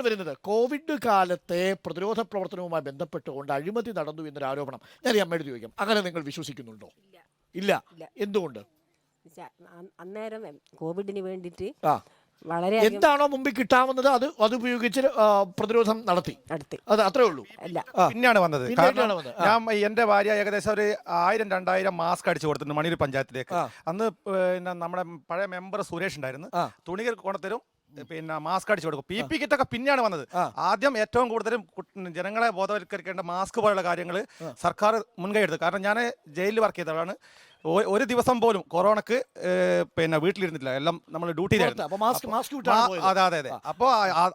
ഇപ്പോൾ വരുന്നത്. കോവിഡ് കാലത്തെ പ്രതിരോധ പ്രവർത്തനവുമായി ബന്ധപ്പെട്ടുകൊണ്ട് അഴിമതി നടന്നു എന്നൊരു ആരോപണം. ഞാൻ ഈ അമ്മയോട് ചോദിക്കാം. അങ്ങനെ നിങ്ങൾ വിശ്വസിക്കുന്നുണ്ടോ? ഇല്ല. ഇല്ല. എന്തുകൊണ്ട്? അന്നേരം കോവിഡിന് വേണ്ടിയിട്ട് വളരെ എന്താണോ മുമ്പിൽ കിട്ടാവുന്നത് അത് അത് ഉപയോഗിച്ച് പ്രതിരോധം നടത്തി. നടത്തി. അത് അത്രേ ഉള്ളൂ. അല്ല. പിന്നെയാണ് വന്നത്. പിന്നെയാണ് വന്നത്. ഞാൻ എന്റെ ഭാര്യ ഏകദേശം ഒരു ആയിരം രണ്ടായിരം മാസ്ക് അടിച്ചു കൊടുത്തിട്ടുണ്ട് മണിയൂർ പഞ്ചായത്തിലേക്ക്. അന്ന് പിന്നെ നമ്മുടെ പഴയ മെമ്പർ സുരേഷ് ഉണ്ടായിരുന്നു. തുണികൾ കൊണ്ടുത്തരും പിന്നെ മാസ്ക് അടിച്ചു കൊടുക്കും. പി പി കിറ്റ് ഒക്കെ പിന്നെയാണ് വന്നത്. ആദ്യം ഏറ്റവും കൂടുതലും ജനങ്ങളെ ബോധവൽക്കരിക്കേണ്ട മാസ്ക് പോലുള്ള കാര്യങ്ങൾ സർക്കാർ മുൻകൈ എടുത്തു. കാരണം ഞാൻ ജയിലിൽ വർക്ക് ചെയ്തതാണ് ഒ- ഒരു ദിവസം പോലും കൊറോണക്ക് പിന്നെ വീട്ടിലിരുന്നില്ല എല്ലാം നമ്മൾ. ഡ്യൂട്ടിയിലായിരുന്നു അതെ അതെ അതെ. അപ്പോൾ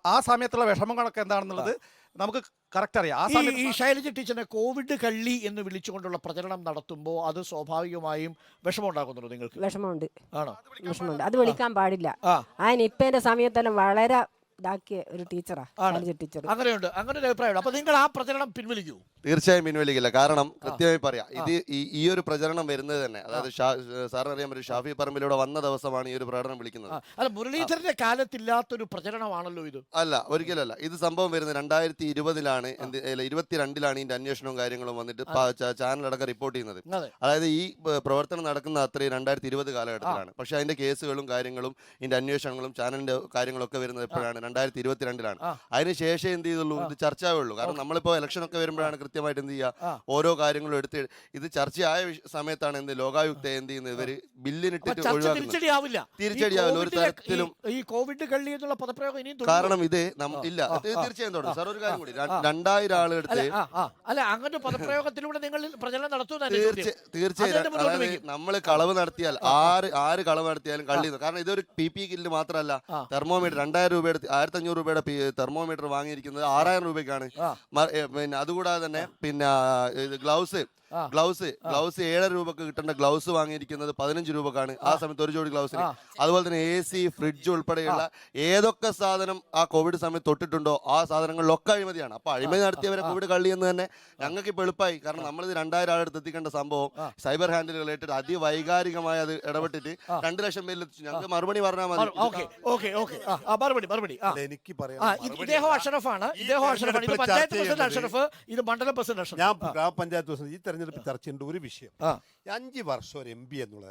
ആ സമയത്തുള്ള വിഷമങ്ങളൊക്കെ എന്താണെന്നുള്ളത് നമുക്ക് കറക്റ്റ് അറിയാം. ആ ഈ സമയത്ത് ഈ ശൈലജ ടീച്ചറിനെ കോവിഡ് കള്ളി എന്ന് വിളിച്ചുകൊണ്ടുള്ള പ്രചരണം നടത്തുമ്പോൾ അത് സ്വാഭാവികമായും വിഷമം ഉണ്ടാക്കുന്നുണ്ടോ നിങ്ങൾക്ക്? വിഷമമുണ്ട്. ആണോ? വിഷമമുണ്ട്. അത് വിളിക്കാൻ പാടില്ല. ആ. നിപ്പേന്റെ സമയത്തെല്ലാം വളരെ ഇതാക്കിയ ഒരു ടീച്ചറാണ് ശൈലജ ടീച്ചർ അങ്ങനെയുണ്ട്. അങ്ങനെ ഒരു അഭിപ്രായമുണ്ട്. അപ്പൊ നിങ്ങൾ ആ പ്രചരണം പിൻവലിക്കൂ. തീർച്ചയായും പിൻവലിക്കില്ല. കാരണം കൃത്യമായി പറയാം. ഇത് ഈ ഒരു പ്രചരണം വരുന്നത് തന്നെ. അതായത് സാറിന് അറിയാൻ പറ്റും ഷാഫി പറമ്പിലൂടെ വന്ന ദിവസമാണ് ഈ ഒരു പ്രകടനം വിളിക്കുന്നത്. അല്ല മുരളീധരന്റെ കാലത്തില്ലാത്തൊരു പ്രചരണമാണല്ലോ ഇത്. അല്ല ഒരിക്കലല്ല. ഇത് സംഭവം വരുന്നത് രണ്ടായിരത്തി ഇരുപതിലാണ് എന്ത് ഇരുപത്തിരണ്ടിലാണ് ഇതിന്റെ അന്വേഷണവും കാര്യങ്ങളും വന്നിട്ട് ചാനലടക്കം റിപ്പോർട്ട് ചെയ്യുന്നത്. അതായത് ഈ പ്രവർത്തനം നടക്കുന്ന അത്രയും രണ്ടായിരത്തി ഇരുപത് കാലഘട്ടത്തിലാണ് പക്ഷെ അതിന്റെ കേസുകളും കാര്യങ്ങളും ഇതിന്റെ അന്വേഷണങ്ങളും ചാനലിന്റെ കാര്യങ്ങളൊക്കെ വരുന്നത് എപ്പോഴാണ്? രണ്ടായിരത്തി ഇരുപത്തിരണ്ടിലാണ്. അതിനുശേഷം എന്ത് ചെയ്തുള്ളൂ? ഇത് ചർച്ചയാവുള്ളൂ കാരണം നമ്മളിപ്പോ ഇലക്ഷൻ ഒക്കെ വരുമ്പോഴാണ് കൃത്യമായിട്ട് എന്ത് ചെയ്യുക ഓരോ കാര്യങ്ങളും എടുത്ത് ഇത് ചർച്ചയായ വിഷ- സമയത്താണ് എന്ത് ലോകായുക്ത എന്ത് ചെയ്യുന്നത്? ഇവർ ബില്ലിനിട്ടിട്ട് ചർച്ച ഒഴിവാക്കുന്നത്. തിരിച്ചടിയാവില്ല. തിരിച്ചടിയാവില്ല, ഒരു കോവിഡിലെ- തരത്തിലും. ഈ- ഈ കോവിഡ് കള്ളി എന്നുള്ള പദപ്രയോഗം ഇനിയും തുടരും. കാരണം ഇത് നം- ഇല്ല. അത് തീർച്ചയായും തുടരും. സാർ ഒരു കാര്യം കൂടി. ര-. രണ്ടായിരം അല്ല ആളെടുത്ത് ആ ആ. അല്ല അങ്ങനെ പദപ്രയോഗത്തിലൂടെ നിങ്ങൾ പ്രചരണം നടത്തുന്ന തീർച്ച തീർച്ചയായും. മുന്നോട്ട് അതായത്. നമ്മൾ കളവ് നടത്തിയാൽ ആറ് ആറ് കളവ് നടത്തിയാലും കള്ളി കാരണം ഇതൊരു പി പി കില്ല് മാത്രമല്ല. ആ. തെർമോമീറ്റർ രണ്ടായിരം രൂപയുടെ ആയിരത്തി അഞ്ഞൂറ് രൂപയുടെ തെർമോമീറ്റർ വാങ്ങിയിരിക്കുന്നത് ആറായിരം രൂപയ്ക്കാണ്. ആ. മ- ഏ, പിന്നെ അതുകൂടാതെ തന്നെ പിന്നെ ഇത് ഗ്ലൗസ്. ഗ്ലൗസ്. ഗ്ലൗസ് ഏഴര രൂപക്ക് കിട്ടേണ്ട ഗ്ലൗസ് വാങ്ങിയിരിക്കുന്നത് പതിനഞ്ച് രൂപക്കാണ്. ആ സമയത്ത് ഒരു ജോഡി ഗ്ലൗസിന്. അതുപോലെ തന്നെ എ സി ഫ്രിഡ്ജ് ഉൾപ്പെടെയുള്ള ഏതൊക്കെ സാധനം ആ കോവിഡ് സമയത്ത് തൊട്ടിട്ടുണ്ടോ ആ സാധനങ്ങളിലൊക്കെ അഴിമതിയാണ്. അപ്പൊ അഴിമതി നടത്തിയവരെ കോവിഡ് കള്ളി എന്ന് തന്നെ ഞങ്ങൾക്ക് ഇപ്പൊ എളുപ്പമായി കാരണം നമ്മളിത് രണ്ടായിരം ആളെടുത്ത് എത്തിക്കേണ്ട സംഭവം സൈബർ ഹാൻഡിൽ റിലേറ്റഡ് അതിവൈകാരികമായി അത് ഇടപെട്ടിട്ട് രണ്ട് ലക്ഷം പേരിൽ എത്തിച്ചു. ഞങ്ങൾക്ക് മറുപടി പറഞ്ഞാൽ മതി. എനിക്ക് പറയാം ആ ഇത് ഇദ്ദേഹം അഷറഫാണ്. ഇദ്ദേഹം അഷറഫാണ്. ഇത് തെരഞ്ഞെടുപ്പിൽ പഞ്ചായത്ത് പ്രസിഡന്റ് അഷറഫ് ഇത് മണ്ഡലം ഞാൻ. ഗ്രാമപഞ്ചായത്ത് പ്രസിഡന്റ് ഈ തെരഞ്ഞെടുപ്പ് ചർച്ചയുണ്ട് ഒരു വിഷയം. അഞ്ച് വർഷം ഒരു എം പി എന്നുള്ള?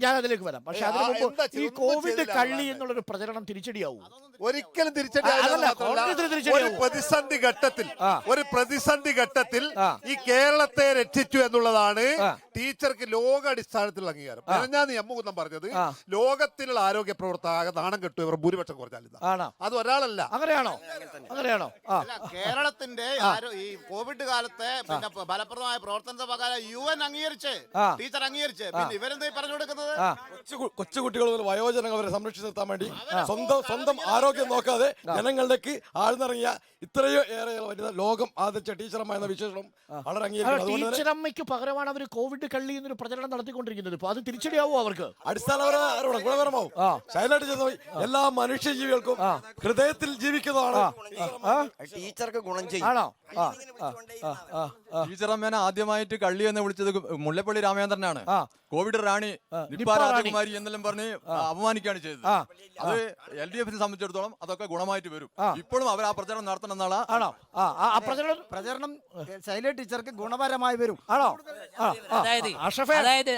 ഞാൻ അതിലേക്ക് വരാം. പക്ഷെ ഏ, മുമ്പ് ഈ കോവിഡ് കള്ളി എന്നുള്ള എന്നുള്ളൊരു പ്രചരണം തിരിച്ചടിയാവും. ഒരിക്കലും തിരിച്ചടിയാവും. ഒരു പ്രതിസന്ധി ഘട്ടത്തിൽ ഒരു പ്രതിസന്ധി ഘട്ടത്തിൽ ഈ കേരളത്തെ രക്ഷിച്ചു എന്നുള്ളതാണ്. ടീച്ചർക്ക് ലോകാടിസ്ഥാനത്തിലുള്ള അംഗീകാരം. ഞാൻ അമ്മുകുന്നം പറഞ്ഞത്. ലോകത്തിലുള്ള ആരോഗ്യ പ്രവർത്തക നാണം കെട്ടു. ഇവർ ഭൂരിപക്ഷം കുറച്ചാലും ഇതാ. അത് ഒരാളല്ല അങ്ങനെയാണോ? അങ്ങനെയാണോ? കേരളത്തിന്റെ ആരോ- ഈ കോവിഡ് കാലത്തെ പിന്നെ പ- ഫലപ്രദമായ പ്രവർത്തനത്തെ പകരം യു എൻ അംഗീകരിച്ച് ആ. ടീച്ചർ അംഗീകരിച്ച്. പിന്നെ ഇവരെന്താ ഈ പറഞ്ഞു കൊടുക്കുന്നത്? ആ. കൊച്ചു കൊച്ചുകുട്ടികൾ മുതൽ വയോജനങ്ങൾ വരെ സംരക്ഷിച്ചു നിർത്താൻ വേണ്ടി സ്വന്തം സ്വന്തം ആരോഗ്യം നോക്കാതെ ജനങ്ങളിലേക്ക് ആഴ്ന്നിറങ്ങിയ ഇത്രയോ ഏറെ വരുന്ന ലോകം ആദരിച്ച ടീച്ചറമ്മ എന്ന വിശേഷണം വളരെ അംഗീകരിക്കണം അതുകൊണ്ട് തന്നെ ടീച്ചറമ്മയ്ക്ക് പകരമാണ് അവർ കോവിഡ് കള്ളി എന്നൊരു പ്രചരണം നടത്തിക്കൊണ്ടിരിക്കുന്നത്. ഇപ്പൊ അത് തിരിച്ചടിയാവോ അവർക്ക്? അടിസ്ഥാനപരമായ ഗുണപരമാവും ഗുണകരമാവും. ആ. ശൈലായിട്ട് ചെന്ന് പോയി. എല്ലാ മനുഷ്യജീവികൾക്കും ഹൃദയത്തിൽ ജീവിക്കുന്നതാണ് ആ. ടീച്ചർക്ക് ഗുണം ചെയ്യും. ആണോ? ടീച്ചറമ്മേനെ ആദ്യമായിട്ട് കള്ളി എന്ന് വിളിച്ചത് മുല്ലപ്പള്ളി രാമചന്ദ്രനാണ്. ആ. കോവിഡ് റാണി നിപ്പ. രാജകുമാരി എന്നെല്ലാം പറഞ്ഞ് അപമാനിക്കുകയാണ് ചെയ്തത്. അത് എൽ ഡി എഫിനെ സംബന്ധിച്ചിടത്തോളം അതൊക്കെ ഗുണമായിട്ട് വരും. ഇപ്പോഴും അവർ ആ പ്രചരണം നടത്തണം എന്നാണ് ആണോ? പ്രചരണം പ്രചരണം ശൈല ടീച്ചർക്ക് ഗുണപരമായി വരും. ആണോ? അതായത് അതായത്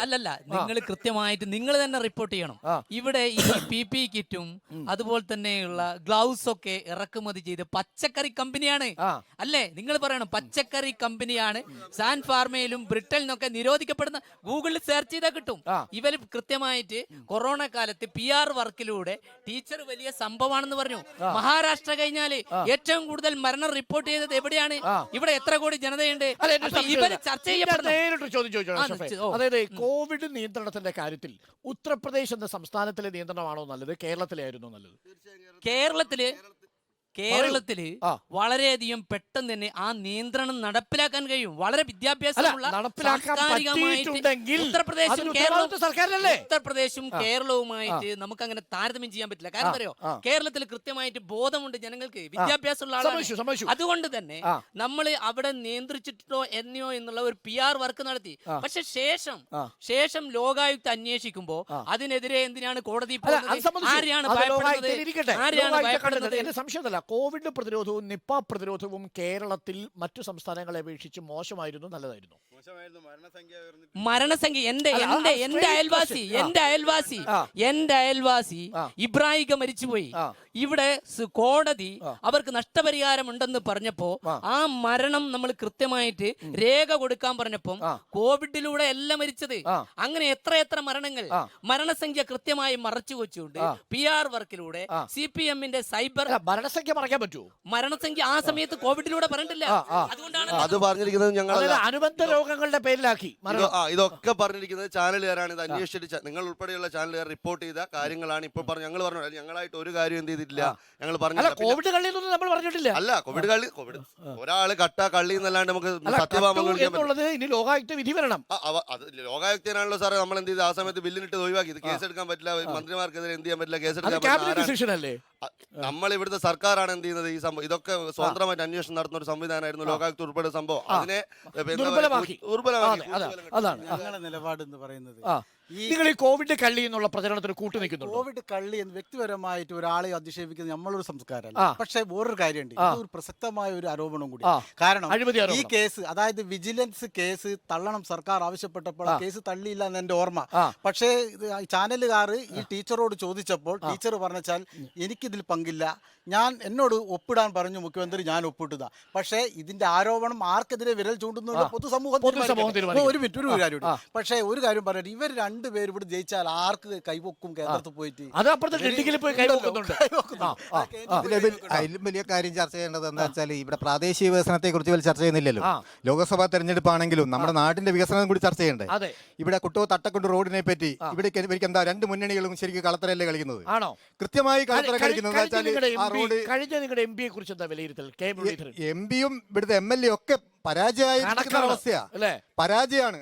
അല്ലല്ല നിങ്ങൾ കൃത്യമായിട്ട് നിങ്ങൾ തന്നെ റിപ്പോർട്ട് ചെയ്യണം. ഇവിടെ ഈ പി പി കിറ്റും അതുപോലെ തന്നെയുള്ള ഗ്ലൗസ് ഒക്കെ ഇറക്കുമതി ചെയ്ത് പച്ചക്കറി കമ്പനിയാണ്. അല്ലേ? നിങ്ങൾ പറയണം പച്ചക്കറി കമ്പനിയാണ് സാൻ ഫാർമയിലും ബ്രിട്ടനിലൊക്കെ നിരോധിക്കപ്പെടുന്ന ഗൂഗിളിൽ സെർച്ച് ചെയ്താൽ കിട്ടും. ഇവർ കൃത്യമായിട്ട് കൊറോണ കാലത്ത് പി ആർ വർക്കിലൂടെ ടീച്ചർ വലിയ സംഭവമാണെന്ന് പറഞ്ഞു. മഹാരാഷ്ട്ര കഴിഞ്ഞാൽ ഏറ്റവും കൂടുതൽ മരണം റിപ്പോർട്ട് ചെയ്തത് എവിടെയാണ്? ഇവിടെ എത്ര കോടി ജനതയുണ്ട്? ഇവർ ചർച്ച. അതായത് കോവിഡ് നിയന്ത്രണത്തിന്റെ കാര്യത്തിൽ ഉത്തർപ്രദേശ് എന്ന സംസ്ഥാനത്തിലെ നിയന്ത്രണമാണോ നല്ലത്? കേരളത്തിലായിരുന്നു നല്ലത്? കേരളത്തിൽ കേരളത്തിൽ. വളരെയധികം പെട്ടെന്ന് തന്നെ ആ നിയന്ത്രണം നടപ്പിലാക്കാൻ കഴിയും. വളരെ വിദ്യാഭ്യാസമുള്ള ഉത്തർപ്രദേശും കേരളവും ഉത്തർപ്രദേശും കേരളവുമായിട്ട് നമുക്ക് അങ്ങനെ താരതമ്യം ചെയ്യാൻ പറ്റില്ല. കാരണം അറിയോ? കേരളത്തിൽ കൃത്യമായിട്ട് ബോധമുണ്ട് ജനങ്ങൾക്ക്. വിദ്യാഭ്യാസമുള്ള ആളാണ്. അതുകൊണ്ട് തന്നെ. നമ്മൾ അവിടെ നിയന്ത്രിച്ചിട്ടോ എന്നോ എന്നുള്ള ഒരു പി ആർ വർക്ക് നടത്തി. പക്ഷെ ശേഷം ശേഷം ലോകായുക്ത അന്വേഷിക്കുമ്പോ അതിനെതിരെ എന്തിനാണ് കോടതി. ആരെയാണ് ഭയപ്പെടുന്നത്. ആരെയാണ് ലോകായുക്ത ഭയപ്പെടുന്നത്? എന്റെ സംശയമല്ല കോവിഡ് പ്രതിരോധവും നിപ്പ പ്രതിരോധവും കേരളത്തിൽ മറ്റു സംസ്ഥാനങ്ങളെ അപേക്ഷിച്ച് മോശമായിരുന്നു നല്ലതായിരുന്നു മരണസംഖ്യ എന്റെ എന്റെ എന്റെ അയൽവാസി. എന്റെ അയൽവാസി. എന്റെ അയൽവാസി. ഇബ്രാഹിക മരിച്ചുപോയി. ഇവിടെ കോടതി അവർക്ക് നഷ്ടപരിഹാരം ഉണ്ടെന്ന് പറഞ്ഞപ്പോ ആ. മരണം നമ്മൾ കൃത്യമായിട്ട് രേഖ കൊടുക്കാൻ പറഞ്ഞപ്പം കോവിഡിലൂടെ എല്ലാം മരിച്ചത്. അങ്ങനെ എത്ര എത്ര മരണങ്ങൾ മരണസംഖ്യ കൃത്യമായി മറച്ചു വെച്ചുകൊണ്ട് പി ആർ വർക്കിലൂടെ. സി പി എമ്മിന്റെ സൈബർ മരണസംഖ്യ പറയാൻ പറ്റുമോ മരണസംഖ്യ ആ സമയത്ത് കോവിഡിലൂടെ പറഞ്ഞിട്ടില്ല. അതുകൊണ്ടാണ് അത് പറഞ്ഞിരിക്കുന്നത് ഞങ്ങൾ അനുബന്ധ രോഗങ്ങളുടെ പേരിലാക്കി ഇതൊക്കെ പറഞ്ഞിരിക്കുന്നത് ചാനലുകാരാണ്. ഇത് അന്വേഷിച്ചിട്ട് നിങ്ങൾ ഉൾപ്പെടെയുള്ള ചാനലുകാർ റിപ്പോർട്ട് ചെയ്ത കാര്യങ്ങളാണ് ഇപ്പോൾ പറഞ്ഞു ഞങ്ങൾ പറഞ്ഞു ഞങ്ങളായിട്ട് ഒരു കാര്യം എന്ത് ചെയ്തിട്ടില്ല. ഞങ്ങൾ പറഞ്ഞു പറഞ്ഞില്ല. കോവിഡ് കള്ളിന്നൊന്നും നമ്മൾ പറഞ്ഞിട്ടില്ല. അല്ല കോവിഡ് കള്ളി കോവിഡ്. ഒരാൾ കട്ട കള്ളി എന്നല്ലാണ്ട് നമുക്ക് സത്യഭാമം എന്നുള്ളത് ഇനി ലോകായുക്ത വിധി വരണം. അത് ലോകായുക്തനാണല്ലോ സാറേ. നമ്മൾ എന്ത് ചെയ്ത്? ആ സമയത്ത് ബില്ലിനിട്ട് ഒഴിവാക്കി. ഇത് കേസെടുക്കാൻ പറ്റില്ല. മന്ത്രിമാർക്കെതിരെ എന്ത് ചെയ്യാൻ പറ്റില്ല? കേസ് കേസെടുക്കാൻ പറ്റില്ല. ആരാണ്- ഡിസിഷൻ അല്ലേ? നമ്മൾ ഇവിടുത്തെ സർക്കാരാണ് എന്ത് ചെയ്യുന്നത്? ഈ സംഭവം ഇതൊക്കെ സ്വതന്ത്രമായിട്ട് അന്വേഷണം നടത്തുന്ന ഒരു സംവിധാനമായിരുന്നു ലോകായുക്ത ഉൾപ്പെടെ സംഭവം. അതിനെ ദുർബലമാക്കി. ദുർബലമാക്കി. അതെ, അതെ, അതാണ്. ഞങ്ങളുടെ നിലപാട് എന്ന് പറയുന്നത് നിങ്ങൾ ഈ കോവിഡ് കള്ളി എന്നുള്ള പ്രചരണത്തിന് കൂട്ടു നിൽക്കുന്നു കോവിഡ് കള്ളി എന്ന് വ്യക്തിപരമായിട്ട് ഒരാളെ അധിക്ഷേപിക്കുന്നത് നമ്മളൊരു സംസ്കാരമല്ല. പക്ഷേ വേറൊരു കാര്യമുണ്ട്. ഒരു പ്രസക്തമായ ഒരു ആരോപണം കൂടി. കാരണം ഈ കേസ് അതായത് വിജിലൻസ് കേസ് തള്ളണം സർക്കാർ ആവശ്യപ്പെട്ടപ്പോൾ. കേസ് തള്ളിയില്ല എന്ന് എന്റെ ഓർമ്മ. പക്ഷേ ചാനലുകാർ ഈ ടീച്ചറോട് ചോദിച്ചപ്പോൾ ടീച്ചർ പറഞ്ഞാൽ എനിക്കിതിൽ പങ്കില്ല. ഞാൻ എന്നോട് ഒപ്പിടാൻ പറഞ്ഞു മുഖ്യമന്ത്രി ഞാൻ ഒപ്പിട്ടതാ പക്ഷേ ഇതിന്റെ ആരോപണം ആർക്കെതിരെ വിരൽ ചൂണ്ടുന്നുള്ള. പൊതുസമൂഹം. ഒരു മിനിറ്റ് ഒരു കാര്യം ആ. പക്ഷേ ഒരു കാര്യം പറയട്ടെ ഇവർ രണ്ടുപേരും ഇവിടെ ജയിച്ചാൽ ആർക്ക് കൈവക്കും കേന്ദ്രത്തിൽ പോയിട്ട്? അത് അപ്പുറത്തെ ഡൽഹിയിൽ പോയി കൈവക്കുന്നുണ്ട്. അതിലും വലിയ കാര്യം ചർച്ച ചെയ്യേണ്ടത് എന്താ വെച്ചാൽ ഇവിടെ പ്രാദേശിക വികസനത്തെ കുറിച്ച് വലിയ ചർച്ച ചെയ്യുന്നില്ലല്ലോ. ലോകസഭാ തെരഞ്ഞെടുപ്പാണെങ്കിലും നമ്മുടെ നാടിന്റെ വികസനം കൂടി ചർച്ച ചെയ്യണ്ടേ? അതെ. ഇവിടെ കുട്ടോ തട്ടക്കുണ്ട് റോഡിനെ പറ്റി ഇവിടെ ഇവർക്ക് എന്താ രണ്ട് മുന്നണികളും ശരിക്കും കളത്തരല്ലേ കളിക്കുന്നത്? ആണോ? കൃത്യമായി കളത്തര കളിക്കുന്നത് കഴിഞ്ഞ വെച്ചാൽ നിങ്ങളുടെ ആ എം പിയെ കുറിച്ച് എന്താ വിലയിരുത്തൽ? കെ മുരളീധരൻ. എം പിയും ഇവിടുത്തെ എം എൽ എ ഒക്കെ പരാജയമായ കണക്കാണ്. അവസ്ഥയാ അല്ലേ? പരാജയമാണ്.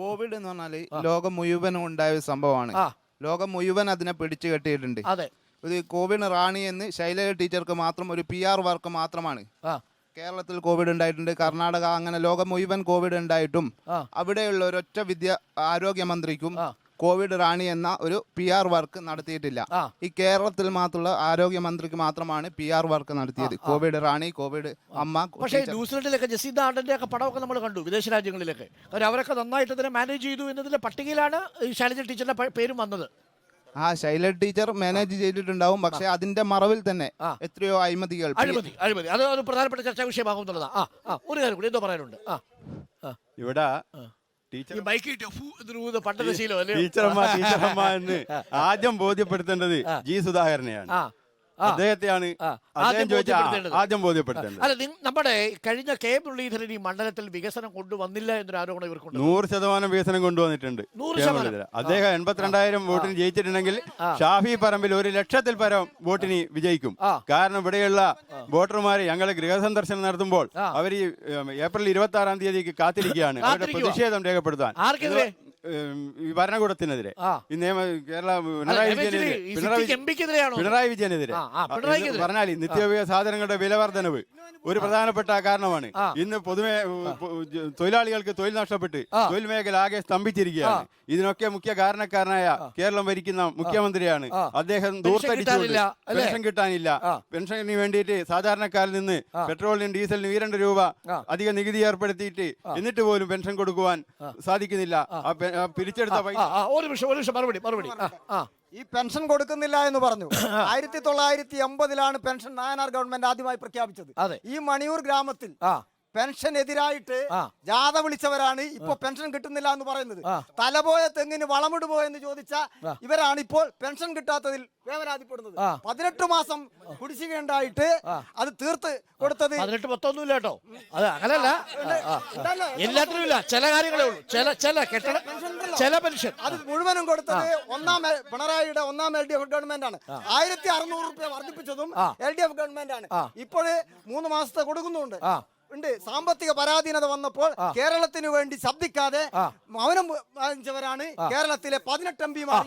കോവിഡ് എന്ന് പറഞ്ഞാൽ ലോകം മുഴുവൻ ഉണ്ടായ ഒരു സംഭവമാണ്. ആ. ലോകം മുഴുവൻ അതിനെ പിടിച്ചു കെട്ടിയിട്ടുണ്ട്. അതെ. ഒരു കോവിഡ് റാണി എന്ന് ശൈലജ ടീച്ചർക്ക് മാത്രം ഒരു പി ആർ വർക്ക് മാത്രമാണ്. ആ. കേരളത്തിൽ കോവിഡ് ഉണ്ടായിട്ടുണ്ട് കർണാടക അങ്ങനെ ലോകം മുഴുവൻ കോവിഡ് ഉണ്ടായിട്ടും ആ. അവിടെയുള്ള ഒരൊറ്റ വിദ്യ ആരോഗ്യമന്ത്രിക്കും ആ. കോവിഡ് റാണി എന്ന ഒരു പി ആർ വർക്ക് നടത്തിയിട്ടില്ല. ഈ കേരളത്തിൽ മാത്രമുള്ള ആരോഗ്യമന്ത്രിക്ക് മാത്രമാണ് പി ആർ വർക്ക് നടത്തിയത്. കോവിഡ് റാണി കോവിഡ് അമ്മ പക്ഷേ. ന്യൂസിലൻഡിലൊക്കെ ജസീന്ത ആണ്ടന്റെ ഒക്കെ പടമൊക്കെ നമ്മൾ കണ്ടു വിദേശ രാജ്യങ്ങളിലൊക്കെ. അവർ അവരൊക്കെ നന്നായിട്ട് തന്നെ മാനേജ് ചെയ്തു എന്നതിന്റെ പട്ടികയിലാണ് ശൈലജ ടീച്ചറിന്റെ പേരും വന്നത്. ആ ശൈല ടീച്ചർ മാനേജ് ചെയ്തിട്ടുണ്ടാവും പക്ഷെ അതിന്റെ മറവിൽ തന്നെ എത്രയോ അഴിമതികൾ അഴിമതി അഴിമതി. അത് ഒരു പ്രധാനപ്പെട്ട ചർച്ചാ വിഷയമാകും എന്നുള്ളതാ ആ ആ ഒരു കാര്യം കൂടി എന്തോ പറയാനുണ്ട്. ഇവിടെ ബൈക്ക് പണ്ടത്തെ ശീലം അല്ലേ? ടീച്ചറമ്മ ടീച്ചറമ്മ എന്ന് ആദ്യം ബോധ്യപ്പെടുത്തേണ്ടത് ജി സുധാകരനെയാണ്. അദ്ദേഹത്തെയാണ് അദ്ദേഹം ആദ്യം ചോദിച്ച ബോധ്യപ്പെടുത്തേണ്ടത്. ആദ്യം ബോധ്യപ്പെടുത്തേണ്ടത്. അല്ല നമ്മുടെ കഴിഞ്ഞ കെ മുരളീധരൻ ഈ മണ്ഡലത്തിൽ വികസനം കൊണ്ടുവന്നില്ല എന്നൊരു ആരോപണം ഇവർക്കുണ്ട്. നൂറ് ശതമാനം വികസനം കൊണ്ടുവന്നിട്ടുണ്ട്. അദ്ദേഹം എൺപത്തിരണ്ടായിരം വോട്ടിന് ജയിച്ചിട്ടുണ്ടെങ്കിൽ ഷാഫി പറമ്പിൽ ഒരു ലക്ഷത്തിൽ പരം വോട്ടിന് വിജയിക്കും. കാരണം ഇവിടെയുള്ള വോട്ടർമാർ ഞങ്ങൾ ഗൃഹസന്ദർശനം നടത്തുമ്പോൾ അവർ ഏപ്രിൽ ഇരുപത്തി ആറാം തീയതിക്ക് കാത്തിരിക്കുകയാണ്. അവരുടെ പ്രതിഷേധം രേഖപ്പെടുത്താൻ. ഭരണകൂടത്തിനെതിരെ. ഈ നിയമ കേരള പിണറായി വിജയനെതിരെ പിണറായി വിജയനെതിരെ. പറഞ്ഞാൽ നിത്യോപയോഗ സാധനങ്ങളുടെ വില വർധനവ് ഒരു പ്രധാനപ്പെട്ട കാരണമാണ്. ഇന്ന് പൊതുവെ തൊഴിലാളികൾക്ക് തൊഴിൽ നഷ്ടപ്പെട്ട്. തൊഴിൽ മേഖല ആകെ സ്തംഭിച്ചിരിക്കുകയാണ്. ഇതിനൊക്കെ മുഖ്യ കാരണക്കാരനായ കേരളം ഭരിക്കുന്ന മുഖ്യമന്ത്രിയാണ്. അദ്ദേഹം പെൻഷൻ ദൂർത്തടിച്ചുകൊണ്ട് കിട്ടാനില്ല? പെൻഷൻ. പെൻഷന് വേണ്ടിയിട്ട് സാധാരണക്കാരിൽ നിന്ന് പെട്രോളിനും ഡീസലിനും ഈ രണ്ട് രൂപ അധിക നികുതി ഏർപ്പെടുത്തിയിട്ട് എന്നിട്ട് പോലും പെൻഷൻ കൊടുക്കുവാൻ സാധിക്കുന്നില്ല. പിരിച്ചെടുത്ത പൈസ ഒരു നിമിഷം ഒരു നിമിഷം മറുപടി മറുപടി. ഈ പെൻഷൻ കൊടുക്കുന്നില്ല എന്ന് പറഞ്ഞു. ആയിരത്തി തൊള്ളായിരത്തി എൺപതിലാണ് പെൻഷൻ നായനാർ ഗവൺമെന്റ് ആദ്യമായി പ്രഖ്യാപിച്ചത്. അതെ. ഈ മണിയൂർ ഗ്രാമത്തിൽ പെൻഷൻ എതിരായിട്ട്. ജാഥ വിളിച്ചവരാണ് ഇപ്പൊ പെൻഷൻ കിട്ടുന്നില്ല എന്ന് പറയുന്നത്. തലപോയ തെങ്ങിന് വളമിടുമോ എന്ന് ചോദിച്ച ഇവരാണ് ഇപ്പോൾ പെൻഷൻ കിട്ടാത്തതിൽ വേവനാതിപ്പെടുന്നത്. പതിനെട്ട് മാസം കുടിശ്ശികയുണ്ടായിട്ട് അത് തീർത്ത് കൊടുത്തത് പതിനെട്ട് പത്തൊന്നുമില്ല കേട്ടോ. അത് അങ്ങനല്ല. എല്ലാത്തിനും ഇല്ല ചില കാര്യങ്ങളേ ഉള്ളൂ. ചില ചില കെട്ടിട പെൻഷൻ ചില പെൻഷൻ അത് മുഴുവനും കൊടുത്തത് ഒന്നാം പിണറായിയുടെ ഒന്നാം എൽ ഡി എഫ് ഗവൺമെന്റ് ആണ് ആയിരത്തി അറുന്നൂറ് രൂപ വർദ്ധിപ്പിച്ചതും എൽ ഡി എഫ് ഗവൺമെന്റ് ആണ് ഇപ്പോൾ മൂന്ന് മാസത്തെ കൊടുക്കുന്നുണ്ട്. ഉണ്ട്. സാമ്പത്തിക പരാധീനത വന്നപ്പോൾ കേരളത്തിന് വേണ്ടി ശബ്ദിക്കാതെ മൗനം വാങ്ങിച്ചവരാണ് കേരളത്തിലെ പതിനെട്ട് എം പിമാർ.